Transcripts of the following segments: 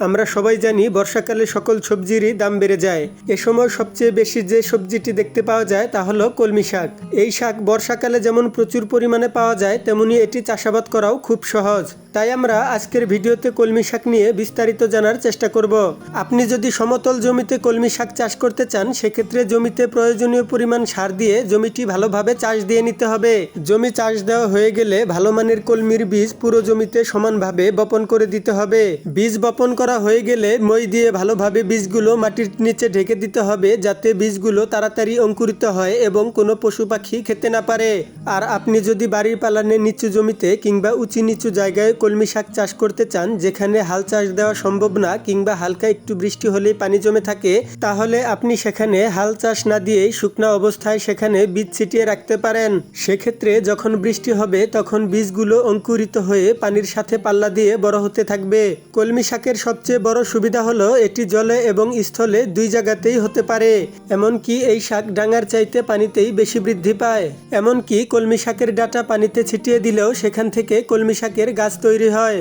আমরা সবাই জানি বর্ষাকালে সকল সবজিরই দাম বেড়ে যায়। এ সময় সবচেয়ে বেশি যে সবজিটি দেখতে পাওয়া যায় তা হলো কলমি শাক। এই শাক বর্ষাকালে যেমন প্রচুর পরিমাণে পাওয়া যায়, তেমনি এটি চাষাবাদ করাও খুব সহজ। তাই আমরা আজকের ভিডিওতে কলমি শাক নিয়ে বিস্তারিত জানার চেষ্টা করব। আপনি যদি সমতল জমিতে কলমি শাক চাষ করতে চান, সেক্ষেত্রে জমিতে প্রয়োজনীয় পরিমাণ সার দিয়ে জমিটি ভালোভাবে চাষ দিয়ে নিতে হবে। জমি চাষ দেওয়া হয়ে গেলে ভালো মানের কলমির বীজ পুরো জমিতে সমানভাবে বপন করে দিতে হবে। বীজ বপন করা হয়ে গেলে মই দিয়ে ভালোভাবে বীজগুলো মাটির নিচে ঢেকে দিতে হবে যাতে বীজগুলো তাড়াতাড়ি অঙ্কুরিত হয় এবং কোনো পশু পাখি খেতে না পারে। আর আপনি যদি বাড়ির পালানে নিচু জমিতে কিংবা উঁচু নিচু জায়গায় কলমি শাক চাষ করতে চান, যেখানে হাল চাষ দেওয়া সম্ভব না কিংবা হালকা একটু বৃষ্টি হলেই পানি জমে থাকে, তাহলে আপনি সেখানে হাল চাষ না দিয়েই শুকনা অবস্থায় সেখানে বীজ ছিটিয়ে রাখতে পারেন। সেক্ষেত্রে যখন বৃষ্টি হবে, তখন বীজগুলো অঙ্কুরিত হয়ে পানির সাথে পাল্লা দিয়ে বড় হতে থাকবে। কলমি শাকের সবচেয়ে বড় সুবিধা হলো এটি জলে এবং স্থলে দুই জায়গাতেই হতে পারে। এমনকি এই শাক ডাঙার চাইতে পানিতেই বেশি বৃদ্ধি পায়। এমনকি কলমি শাকের ডাটা পানিতে ছিটিয়ে দিলেও সেখান থেকে কলমি শাকের গাছ তৈরি হয়।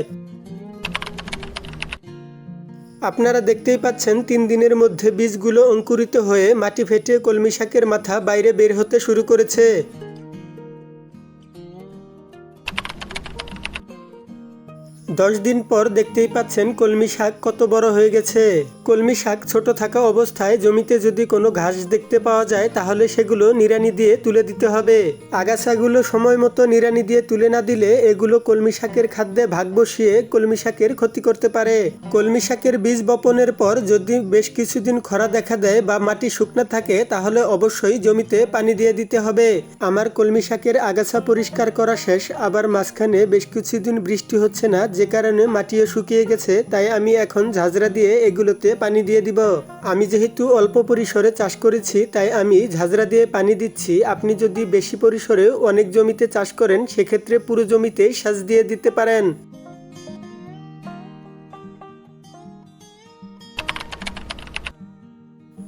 আপনারা দেখতেই পাচ্ছেন তিন দিনের মধ্যে বীজগুলো অঙ্কুরিত হয়ে মাটি ফেটে কলমি শাকের মাথা বাইরে বের হতে শুরু করেছে। দশ দিন পর দেখতেই পাচ্ছেন কলমি শাক কত বড় হয়ে গেছে। কলমি শাক ছোট থাকা অবস্থায় জমিতে যদি কোনো ঘাস দেখতে পাওয়া যায়, তাহলে সেগুলো নিড়ানি দিয়ে তুলে দিতে হবে। আগাছাগুলো সময় মতো নিড়ানি দিয়ে তুলে না দিলে এগুলো কলমি শাকের খাদ্যে ভাগ বসিয়ে কলমি শাকের ক্ষতি করতে পারে। কলমি শাকের বীজ বপনের পর যদি বেশ কিছুদিন খরা দেখা দেয় বা মাটি শুকনো থাকে, তাহলে অবশ্যই জমিতে পানি দিয়ে দিতে হবে। আমার কলমি শাকের আগাছা পরিষ্কার করা শেষ, আবার মাঝখানে বেশ কিছুদিন বৃষ্টি হচ্ছে না, যে কারণে মাটিও শুকিয়ে গেছে, তাই আমি এখন ঝাঁঝরা দিয়ে এগুলোতে পানি দিয়ে দিব। আমি যেহেতু অল্প পরিসরে চাষ করেছি, তাই আমি ঝাঁঝরা দিয়ে পানি দিচ্ছি। আপনি যদি বেশি পরিসরে অনেক জমিতে চাষ করেন, সেক্ষেত্রে পুরো জমিতেই সেচ দিয়ে দিতে পারেন।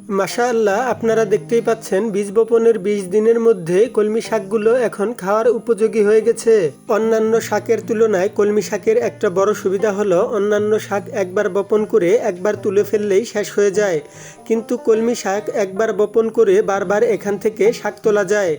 মাশাআল্লাহ, আপনারা দেখতেই পাচ্ছেন বীজ বপনের বিশ দিনের মধ্যে কলমি শাকগুলো এখন খাওয়ার উপযোগী হয়ে গেছে। অন্যান্য শাকের তুলনায় কলমি শাকের একটা বড় সুবিধা হলো অন্যান্য শাক একবার বপন করে একবার তুলে ফেললেই শেষ হয়ে যায়। কিন্তু কলমি শাক একবার বপন করে বারবার এখান থেকে শাক তোলা যায়।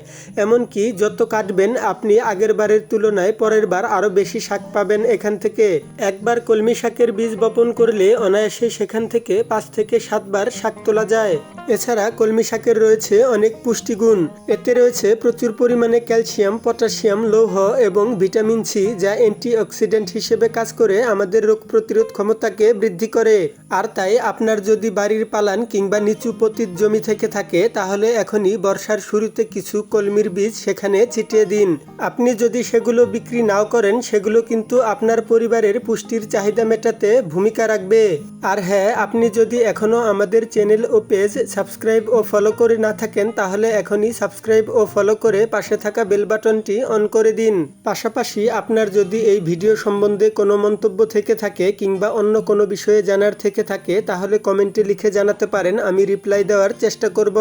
এমনকি যত কাটবেন, আপনি আগের বারের তুলনায় পরের বার আরও বেশি শাক পাবেন এখান থেকে। একবার কলমি শাকের বীজ বপন করলে অনায়াসে সেখান থেকে পাঁচ থেকে সাতবার শাক তোলা যায়। এছাড়া কলমি শাকের রয়েছে অনেক পুষ্টিগুণ। এতে রয়েছে প্রচুর পরিমাণে ক্যালসিয়াম, পটাশিয়াম, লৌহ এবং ভিটামিন সি যা অ্যান্টিঅক্সিডেন্ট হিসেবে কাজ করে আমাদের রোগ প্রতিরোধ ক্ষমতাকে বৃদ্ধি করে। আর তাই আপনার যদি বাড়ির পালান কিংবা নিচু পতিত জমি থেকে থাকে, তাহলে এখনই বর্ষার শুরুতে কিছু কলমির বীজ সেখানে ছিটিয়ে দিন। আপনি যদি সেগুলো বিক্রি নাও করেন, সেগুলো কিন্তু আপনার পরিবারের পুষ্টির চাহিদা মেটাতে ভূমিকা রাখবে। আর হ্যাঁ আপনি যদি এখনও আমাদের চ্যানেল ও পেজ পেজ সাবস্ক্রাইব ও ফলো করে না থাকেন, তাহলে এখনই সাবস্ক্রাইব ও ফলো করে পাশে থাকা বেল বাটনটি অন করে দিন। পাশাপাশি আপনার যদি এই ভিডিও সম্বন্ধে কোনো মন্তব্য থেকে থাকে কিংবা অন্য কোনো বিষয়ে জানার থেকে থাকে, তাহলে কমেন্টে লিখে জানাতে পারেন, আমি রিপ্লাই দেওয়ার চেষ্টা করব।